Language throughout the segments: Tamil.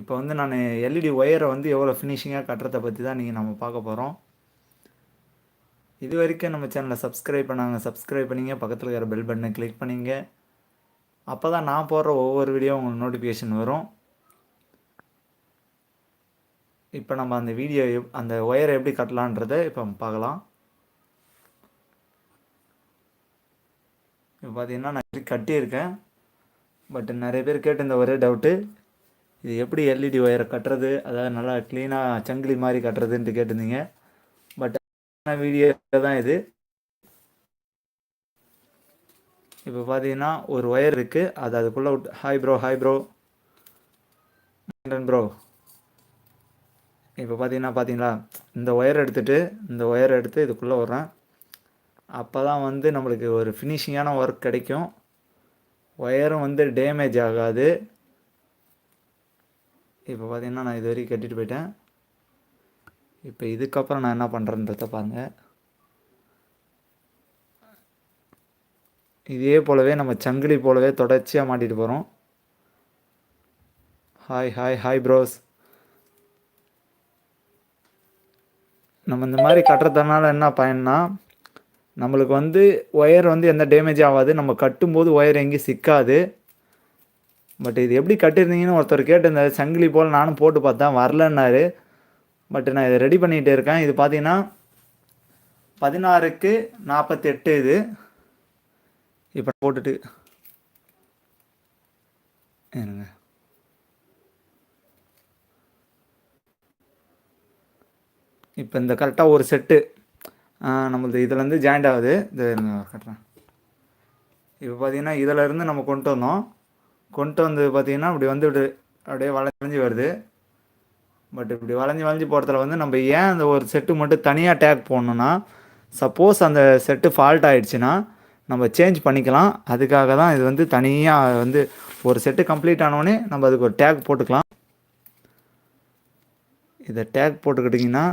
இப்போ வந்து நான் எல்இடி ஒயரை வந்து எவ்வளோ ஃபினிஷிங்காக கட்டுறதை பற்றி தான் நீங்கள் நம்ம பார்க்க போகிறோம் இது வரைக்கும் நம்ம சேனலை சப்ஸ்கிரைப் பண்ணாங்க சப்ஸ்கிரைப் பண்ணிங்க பக்கத்தில் இருக்கிற பெல் பட்டனை கிளிக் பண்ணிங்க. அப்போ தான் நான் போடுற ஒவ்வொரு வீடியோ உங்களுக்கு நோட்டிஃபிகேஷன் வரும். இப்போ நம்ம அந்த வீடியோ எப் அந்த ஒயரை எப்படி கட்டலான்றதை இப்போ பார்க்கலாம். இப்போ பார்த்தீங்கன்னா நான் கட்டியிருக்கேன். பட் நிறைய பேர் கேட்டு இந்த ஒரே டவுட்டு இது எப்படி எல்இடி ஒயரை கட்டுறது? அதாவது நல்லா க்ளீனாக சங்கிலி மாதிரி கட்டுறதுன்ட்டு கேட்டிருந்தீங்க. பட் வீடியோ தான் இது. இப்போ பார்த்தீங்கன்னா ஒரு ஒயர் இருக்குது அது அதுக்குள்ளே விட்டு hi bro hi bro bro இப்போ பார்த்தீங்கன்னா பார்த்தீங்களா இந்த ஒயர் எடுத்துகிட்டு இந்த ஒயர் எடுத்து இதுக்குள்ளே விட்றேன். அப்போ தான் வந்து நம்மளுக்கு ஒரு ஃபினிஷிங்கான ஒர்க் கிடைக்கும். ஒயரும் வந்து டேமேஜ் ஆகாது. இப்போ பார்த்தீங்கன்னா நான் இது வரைக்கும் கட்டிட்டு போயிட்டேன். இப்போ இதுக்கப்புறம் நான் என்ன பண்ணுறேன்றத பாருங்கள் இதே போலவே நம்ம சங்கிலி போலவே தொடர்ச்சியாக மாட்டிட்டு போகிறோம் ஹாய் ஹாய் ஹாய் ப்ரோஸ் நம்ம இந்த மாதிரி கட்டுறதுனால என்ன பயன்னா நம்மளுக்கு வந்து ஒயர் வந்து எந்த டேமேஜ் ஆகாது. நம்ம கட்டும்போது ஒயர் எங்கேயும் சிக்காது. பட் இது எப்படி கட்டியிருந்தீங்கன்னு ஒருத்தர் கேட்டிருந்தார். சங்கிலி போல் நானும் போட்டு பார்த்தேன் வரலன்னாரு. பட் நான் இதை ரெடி பண்ணிகிட்டு இருக்கேன். இது பார்த்தீங்கன்னா பதினாறுக்கு நாற்பத்தெட்டு இது. இப்போ போட்டுட்டு. என்னங்க? இப்போ இந்த கரெக்டாக ஒரு செட்டு நம்மளது இதுலேருந்து ஜாயிண்ட் ஆகுது. இது கட்டுறேன். இப்போ பார்த்தீங்கன்னா இதிலேருந்து நம்ம கொண்டு வந்தோம். கொண்டு வந்து பார்த்தீங்கன்னா இப்படி வந்து இப்படி அப்படியே வளைஞ்சு வருது. பட் இப்படி வளைஞ்சி வளைஞ்சி போகிறதுல வந்து நம்ம ஏன் அந்த ஒரு செட்டு மட்டும் தனியாக டேக் போடணுன்னா சப்போஸ் அந்த செட்டு ஃபால்ட் ஆகிடுச்சின்னா நம்ம சேஞ்ச் பண்ணிக்கலாம். அதுக்காக தான் இது வந்து தனியாக வந்து ஒரு செட்டு கம்ப்ளீட் ஆனோடனே நம்ம அதுக்கு ஒரு டேக் போட்டுக்கலாம். இதை டேக் போட்டுக்கிட்டிங்கன்னா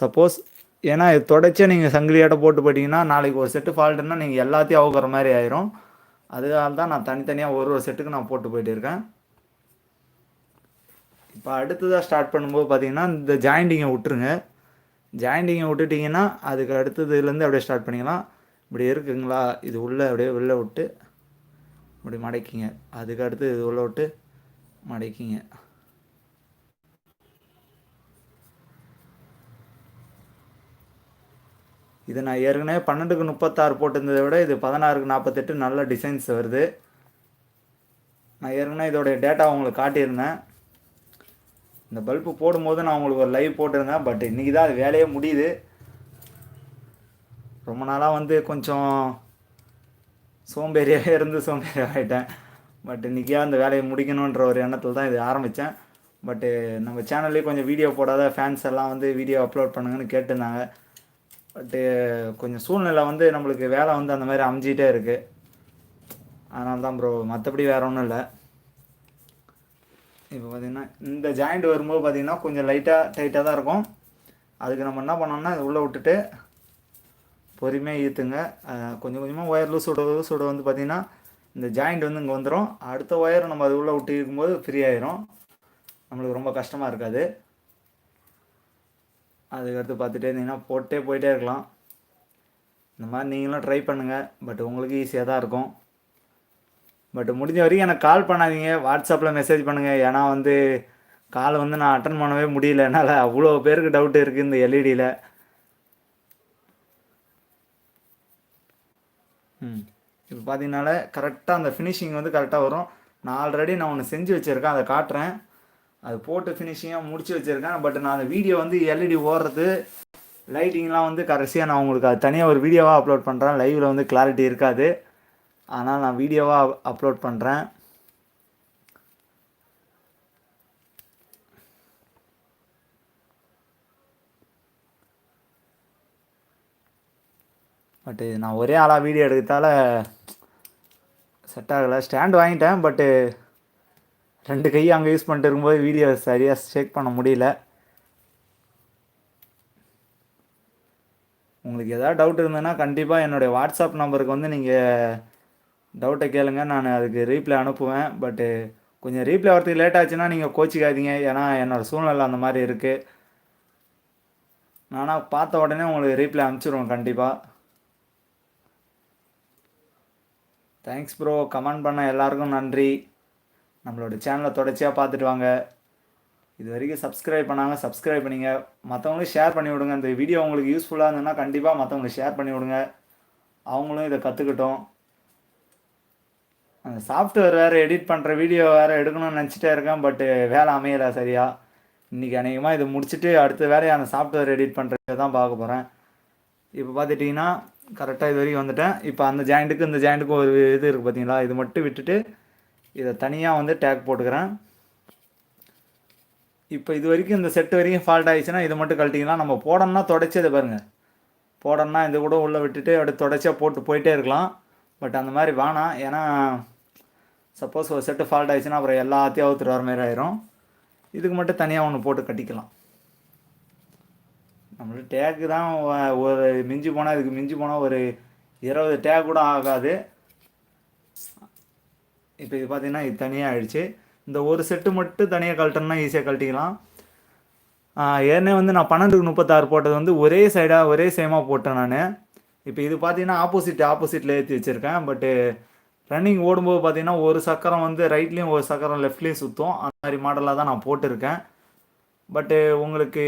சப்போஸ் ஏன்னா இது தொடச்சே நீங்கள் சங்கிலியாட்ட போட்டு போயிட்டீங்கன்னா நாளைக்கு ஒரு செட்டு ஃபால்ட்டுன்னா நீங்கள் எல்லாத்தையும் அவுக்கிற மாதிரி ஆயிரும். அதனால தான் நான் தனித்தனியாக ஒரு ஒரு செட்டுக்கு நான் போட்டு போயிட்டு இருக்கேன் இப்போ அடுத்ததாக ஸ்டார்ட் பண்ணும்போது பார்த்தீங்கன்னா இந்த ஜாயிண்டிங்கை விட்டுருங்க. ஜாயிண்டிங்கை விட்டுட்டிங்கன்னா அதுக்கு அடுத்ததுலேருந்து அப்படியே ஸ்டார்ட் பண்ணிக்கலாம். இப்படி இருக்குங்களா? இது உள்ளே அப்படியே உள்ளே விட்டு இப்படி மடக்கிங்க. அதுக்கு அடுத்து இது உள்ளே விட்டு மடக்கிங்க. இது நான் ஏற்கனவே பன்னெண்டுக்கு முப்பத்தாறு போட்டிருந்ததை விட இது பதினாறுக்கு நாற்பத்தெட்டு நல்ல டிசைன்ஸ் வருது. நான் ஏற்கனவே இதோடைய டேட்டா உங்களுக்கு காட்டியிருந்தேன். இந்த பல்பு போடும்போது நான் உங்களுக்கு ஒரு லைவ் போட்டிருந்தேன். பட் இன்றைக்கி தான் அது வேலையே முடியுது. ரொம்ப நாளாக வந்து கொஞ்சம் சோம்பேறியாகவே இருந்து சோம்பேறியாக ஆகிட்டேன் பட் இன்றைக்கியாக அந்த வேலையை முடிக்கணுன்ற ஒரு எண்ணத்தில் தான் இது ஆரம்பித்தேன் பட்டு நம்ம சேனல்லேயே கொஞ்சம் வீடியோ போடாத ஃபேன்ஸ் எல்லாம் வந்து வீடியோ அப்லோட் பண்ணுங்கன்னு கேட்டிருந்தாங்க. பட்டு கொஞ்சம் சூழ்நிலை வந்து நம்மளுக்கு வேலை வந்து அந்த மாதிரி அமைஞ்சிட்டே இருக்குது அதனால தான் ப்ரோ மற்றபடி வேறு ஒன்றும் இல்லை. இப்போ பார்த்திங்கன்னா இந்த ஜாயிண்ட் வரும்போது பார்த்திங்கன்னா கொஞ்சம் லைட்டாக டைட்டாக தான் இருக்கும். அதுக்கு நம்ம என்ன பண்ணோம்னா உள்ளே விட்டுட்டு பொறுமையாக ஈத்துங்க கொஞ்சம் கொஞ்சமாக ஒயர் லூஸ் விட லூஸ் விட வந்து பார்த்திங்கன்னா இந்த ஜாயிண்ட் வந்து இங்கே வந்துடும் அடுத்த ஒயர் நம்ம அது உள்ளே விட்டு இருக்கும்போது ஃப்ரீ ஆயிரும். நம்மளுக்கு ரொம்ப கஷ்டமாக இருக்காது. அதுக்கடுத்து பார்த்துட்டே இருந்தீங்கன்னா போட்டே போயிட்டே இருக்கலாம். இந்த மாதிரி நீங்களும் ட்ரை பண்ணுங்கள் பட் உங்களுக்கு ஈஸியாக தான் இருக்கும். பட் முடிஞ்ச வரைக்கும் எனக்கு கால் பண்ணாதீங்க. வாட்ஸ்அப்பில் மெசேஜ் பண்ணுங்கள் ஏன்னா வந்து காலை வந்து நான் அட்டன் பண்ணவே முடியல. என்னால் அவ்வளோ பேருக்கு டவுட் இருக்குது இந்த எல்இடியில் ம். இப்போ பார்த்தீங்கனால கரெக்டாக அந்த ஃபினிஷிங் வந்து கரெக்டாக வரும். நான் ஆல்ரெடி நான் ஒன்று செஞ்சு வச்சுருக்கேன். அதை காட்டுறேன். அது போட்டு ஃபினிஷிங்காக முடிச்சு வச்சுருக்கேன். பட் நான் அந்த வீடியோ வந்து எல்இடி ஓடுறது லைட்டிங்லாம் வந்து கடைசியாக நான் உங்களுக்கு அது தனியாக ஒரு வீடியோவாக அப்லோட் பண்ணுறேன் லைவில் வந்து கிளாரிட்டி இருக்காது. ஆனால் நான் வீடியோவாக அப்லோட் பண்ணுறேன் பட்டு நான் ஒரே ஆளாக வீடியோ எடுக்கிறதால செட் ஆகலை. ஸ்டாண்ட் வாங்கிட்டேன் பட்டு ரெண்டு கையை அங்கே யூஸ் பண்ணிட்டு இருக்கும்போது வீடியோ சரியாக ஷேக் பண்ண முடியல. உங்களுக்கு எதாவது டவுட் இருந்ததுன்னா கண்டிப்பாக என்னுடைய வாட்ஸ்அப் நம்பருக்கு வந்து நீங்கள் டவுட்டை கேளுங்க. நான் அதுக்கு ரீப்ளை அனுப்புவேன். பட்டு கொஞ்சம் ரீப்ளை வரதுக்கு லேட் ஆச்சுன்னா நீங்கள் கோச்சிக்காதீங்க. ஏன்னா என்னோடய சூழ்நிலை அந்த மாதிரி இருக்குது நானாக பார்த்த உடனே உங்களுக்கு ரீப்ளை அனுப்பிச்சிடுவேன் கண்டிப்பாக தேங்க்ஸ் ப்ரோ கமெண்ட் பண்ண எல்லாருக்கும் நன்றி. நம்மளோட சேனலை தொடர்ச்சியாக பார்த்துட்டு வாங்க. இது வரைக்கும் சப்ஸ்கிரைப் பண்ணாங்க சப்ஸ்கிரைப் பண்ணிங்க. மற்றவங்களும் ஷேர் பண்ணி விடுங்க. இந்த வீடியோ உங்களுக்கு யூஸ்ஃபுல்லாக இருந்ததுன்னா கண்டிப்பாக மற்றவங்களுக்கு ஷேர் பண்ணி விடுங்க. அவங்களும் இதை கற்றுக்கட்டும் அந்த சாஃப்ட்வேர் வேறு எடிட் பண்ணுற வீடியோ வேறு எடுக்கணும்னு நினச்சிட்டே இருக்கேன். பட்டு வேலை அமையலை சரியா. இன்றைக்கி அநேகமாக இதை முடிச்சுட்டு அடுத்த வேலையை அந்த சாஃப்ட்வேர் எடிட் பண்ணுறது தான் பார்க்க போகிறேன் இப்போ பார்த்துட்டிங்கன்னா கரெக்டாக இது வரைக்கும் வந்துட்டேன். இப்போ அந்த ஜாயிண்ட்டுக்கு இந்த ஜாயிண்ட்டுக்கும் ஒரு இது இருக்குது பார்த்தீங்களா? இது மட்டும் விட்டுட்டு இதை தனியாக வந்து டேக் போட்டுக்கிறேன். இப்போ இது வரைக்கும் இந்த செட்டு வரைக்கும் ஃபால்ட் ஆகிடுச்சுன்னா இதை மட்டும் கழட்டிங்கன்னா நம்ம போடணும்னா தொடச்சி இதை பாருங்கள் போடணும்னா இது கூட உள்ளே விட்டுட்டு அப்படியே தொடச்சா போட்டு போயிட்டே இருக்கலாம். பட் அந்த மாதிரி வேணாம். ஏன்னா சப்போஸ் ஒரு செட்டு ஃபால்ட் ஆகிடுச்சுன்னா அப்புறம் எல்லாத்தையும் அவுத்துட்டு வர மாதிரி ஆயிரும். இதுக்கு மட்டும் தனியாக ஒன்று போட்டு கட்டிக்கலாம். நம்மளுக்கு டேக்கு தான் ஒரு மிஞ்சி போனால் இதுக்கு மிஞ்சி போனால் ஒரு இருபது டேக் கூட ஆகாது. இப்போ இது பார்த்தீங்கன்னா இது தனியாக ஆயிடுச்சு. இந்த ஒரு செட்டு மட்டும் தனியாக கழட்டணும்னா ஈஸியாக கழட்டிக்கலாம். ஏற்கனவே வந்து நான் பன்னெண்டுக்கு முப்பத்தாறு போட்டது வந்து ஒரே சைடாக ஒரே சேமாக போட்டேன் நான். இப்போ இது பார்த்தீங்கன்னா ஆப்போசிட் ஆப்போசிட்டில் ஏற்றி வச்சுருக்கேன். பட்டு ரன்னிங் ஓடும்போது பார்த்தீங்கன்னா ஒரு சக்கரம் வந்து ரைட்லேயும் ஒரு சக்கரம் லெஃப்ட்லேயும் சுற்றும் அந்த மாதிரி மாடலாக தான் நான் போட்டிருக்கேன். பட்டு உங்களுக்கு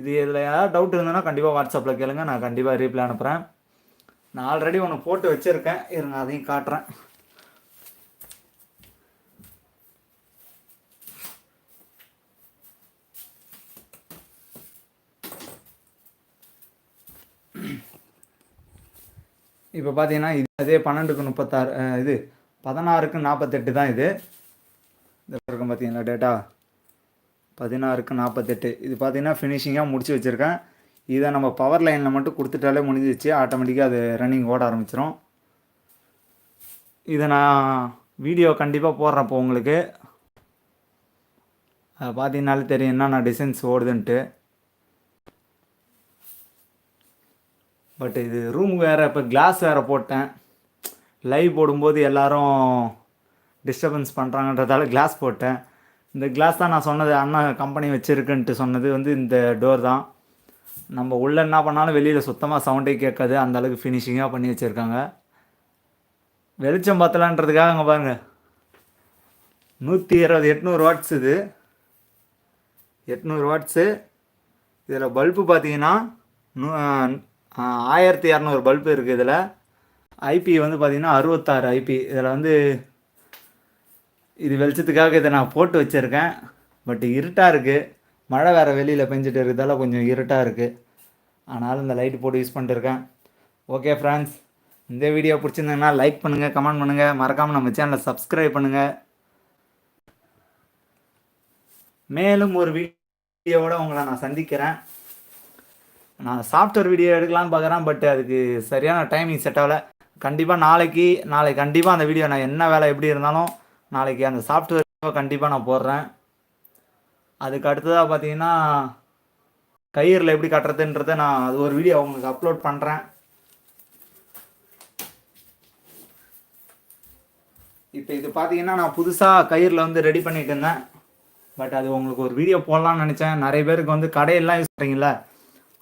இது இதில் ஏதாவது டவுட் இருந்ததுன்னா கண்டிப்பாக வாட்ஸ்அப்பில் கேளுங்க. நான் கண்டிப்பாக ரீப்ளை அனுப்புகிறேன் நான் ஆல்ரெடி ஒன்று போட்டு வச்சுருக்கேன். இருங்க அதையும் காட்டுறேன். இப்போ பார்த்தீங்கன்னா இது அதே பன்னெண்டுக்கு முப்பத்தாறு இது பதினாறுக்கு நாற்பத்தெட்டு தான் இது. இந்த இருக்கும் பார்த்தீங்களா டேட்டா பதினாறுக்கு நாற்பத்தெட்டு. இது பார்த்தீங்கன்னா ஃபினிஷிங்காக முடிச்சு வச்சுருக்கேன். இதை நம்ம பவர் லைனில் மட்டும் கொடுத்துட்டாலே முடிஞ்சிச்சு ஆட்டோமேட்டிக்காக அது ரன்னிங் ஓட ஆரம்பிச்சிடும் இதை நான் வீடியோ கண்டிப்பாக போடுறேன் இப்போ உங்களுக்கு. அதை பார்த்தீங்கனாலே தெரியும் என்னென்ன டிசைன்ஸ் ஓடுதுன்ட்டு. பட் இது ரூம் வேறு இப்போ கிளாஸ் வேறு போட்டேன். லைவ் போடும்போது எல்லாரும் டிஸ்டர்பன்ஸ் பண்ணுறாங்கன்றதால கிளாஸ் போட்டேன். இந்த கிளாஸ் தான் நான் சொன்னது அண்ணா கம்பெனி வச்சுருக்குன்ட்டு சொன்னது வந்து இந்த டோர் தான். நம்ம உள்ளே என்ன பண்ணாலும் வெளியில் சுத்தமாக சவுண்டே கேட்காது. அந்த அளவுக்கு ஃபினிஷிங்காக பண்ணி வச்சுருக்காங்க. வெளிச்சம் பத்தலான்றதுக்காக அங்கே பாருங்கள் நூற்றி இருபது எட்நூறு வாட்ஸ் இது. எட்நூறு வாட்ஸு இதில் பல்பு பார்த்தீங்கன்னா நூ- ஆயிரத்தி இரநூறு பல்பு இருக்குது இதில். ஐபி வந்து பார்த்தீங்கன்னா அறுபத்தாறு ஐபி இதில் வந்து இது வெளிச்சத்துக்காக இதை நான் போட்டு வச்சுருக்கேன். பட் இருட்டாக இருக்குது மழை வேறு வெளியில் பெஞ்சிட்டு இருக்கிறதால கொஞ்சம் இருட்டாக இருக்குது ஆனாலும் இந்த லைட் போட்டு யூஸ் பண்ணிட்டுருக்கேன் ஓகே ஃப்ரெண்ட்ஸ் இந்த வீடியோ பிடிச்சிருந்தீங்கன்னா லைக் பண்ணுங்கள் கமெண்ட் பண்ணுங்கள் மறக்காமல் நம்ம சேனலை சப்ஸ்கிரைப் பண்ணுங்கள் மேலும் ஒரு வீடியோவோட உங்களை நான் சந்திக்கிறேன். நான் சாஃப்ட்வேர் வீடியோ எடுக்கலாம்னு பார்க்குறேன் பட் அதுக்கு சரியான டைமிங் செட் ஆகலை. கண்டிப்பாக நாளைக்கு நாளைக்கு கண்டிப்பாக அந்த வீடியோ நான் என்ன வேலை எப்படி இருந்தாலும் நாளைக்கு அந்த சாஃப்ட்வேர் கண்டிப்பாக நான் போடுறேன். அதுக்கு அடுத்ததாக பார்த்தீங்கன்னா கயிறில் எப்படி கட்டுறதுன்றதை நான் அது ஒரு வீடியோ உங்களுக்கு அப்லோட் பண்ணுறேன் இப்போ இது பார்த்தீங்கன்னா நான் புதுசாக கயிறில் வந்து ரெடி பண்ணிட்டு இருந்தேன். பட் அது உங்களுக்கு ஒரு வீடியோ போடலாம்னு நினச்சேன். நிறைய பேருக்கு வந்து கடையெல்லாம் யூஸ் பண்ணுறீங்களா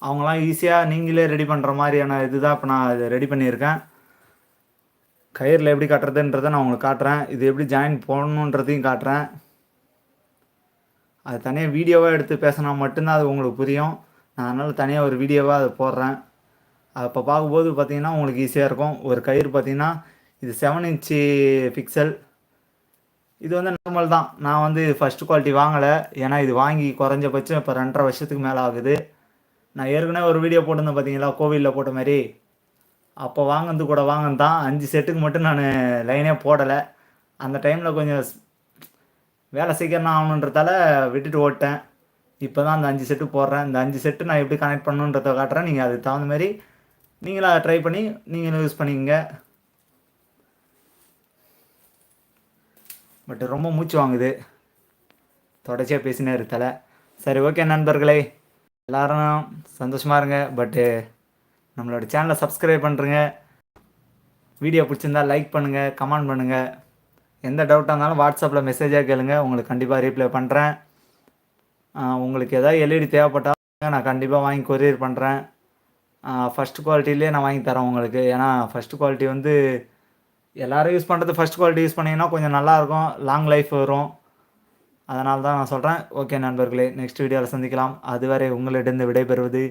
அவங்களாம் ஈஸியாக நீங்களே ரெடி பண்ணுற மாதிரியான இதுதான் இப்போ நான் இது ரெடி பண்ணியிருக்கேன். கயிறில் எப்படி கட்டுறதுன்றதை நான் உங்களுக்கு காட்டுறேன். இது எப்படி ஜாயின் போடணுன்றதையும் காட்டுறேன். அது தனியாக வீடியோவாக எடுத்து பேசினா மட்டும்தான் அது உங்களுக்கு புரியும். நான் அதனால் தனியாக ஒரு வீடியோவாக அதை போடுறேன். அப்போ பார்க்கும்போது பார்த்தீங்கன்னா உங்களுக்கு ஈஸியாக இருக்கும். ஒரு கயிறு பார்த்தீங்கன்னா இது செவன் இன்ச்சு பிக்சல் இது வந்து நார்மல் தான். நான் வந்து ஃபஸ்ட்டு குவாலிட்டி வாங்கலை. ஏன்னா இது வாங்கி குறைஞ்சபட்சம் இப்போ ரெண்டரை வருஷத்துக்கு மேலே ஆகுது. நான் ஏற்கனவே ஒரு வீடியோ போட்டிருந்தேன் பார்த்தீங்களா கோவிலில் போட்ட மாதிரி. அப்போ வாங்கினது கூட வாங்கினது தான் அஞ்சு செட்டுக்கு மட்டும் நான் லைனே போடலை. அந்த டைமில் கொஞ்சம் வேலை சீக்கிரம் ஆகணுன்றதால விட்டுட்டு ஓட்டேன். இப்போ தான் அந்த அஞ்சு செட்டு போடுறேன். இந்த அஞ்சு செட்டு நான் எப்படி கனெக்ட் பண்ணணுன்றத காட்டுறேன். நீங்கள் அதுக்கு தகுந்த மாதிரி நீங்களும் அதை ட்ரை பண்ணி நீங்களும் யூஸ் பண்ணிக்கங்க. பட் ரொம்ப மூச்சு வாங்குது. தொடர்ச்சியாக பேசினே இருத்தலை. சரி ஓகே நண்பர்களே. எல்லாரும் சந்தோஷமாக இருங்க. பட்டு நம்மளோட சேனலை சப்ஸ்கிரைப் பண்ணுறங்க வீடியோ பிடிச்சிருந்தா லைக் பண்ணுங்கள் கமெண்ட் பண்ணுங்கள் எந்த டவுட்டாக இருந்தாலும் வாட்ஸ்அப்பில் மெசேஜாக கேளுங்க. உங்களுக்கு கண்டிப்பாக ரீப்ளை பண்ணுறேன் உங்களுக்கு எதாவது எல்இடி தேவைப்பட்டால் நான் கண்டிப்பாக வாங்கி கொரியர் பண்ணுறேன் ஃபஸ்ட் குவாலிட்டிலே நான் வாங்கி தரேன் உங்களுக்கு. ஏன்னா ஃபஸ்ட் குவாலிட்டி வந்து எல்லோரும் யூஸ் பண்ணுறது ஃபஸ்ட் குவாலிட்டி யூஸ் பண்ணிங்கன்னா கொஞ்சம் நல்லாயிருக்கும் லாங் லைஃப் வரும். அதனால தான் நான் சொல்கிறேன். ஓகே நண்பர்களே நெக்ஸ்ட் வீடியோவில் சந்திக்கலாம். அதுவரை உங்களிடம் விடைபெறுவது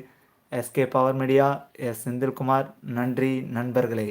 SK power media S Senthilkumar. நன்றி நண்பர்களே.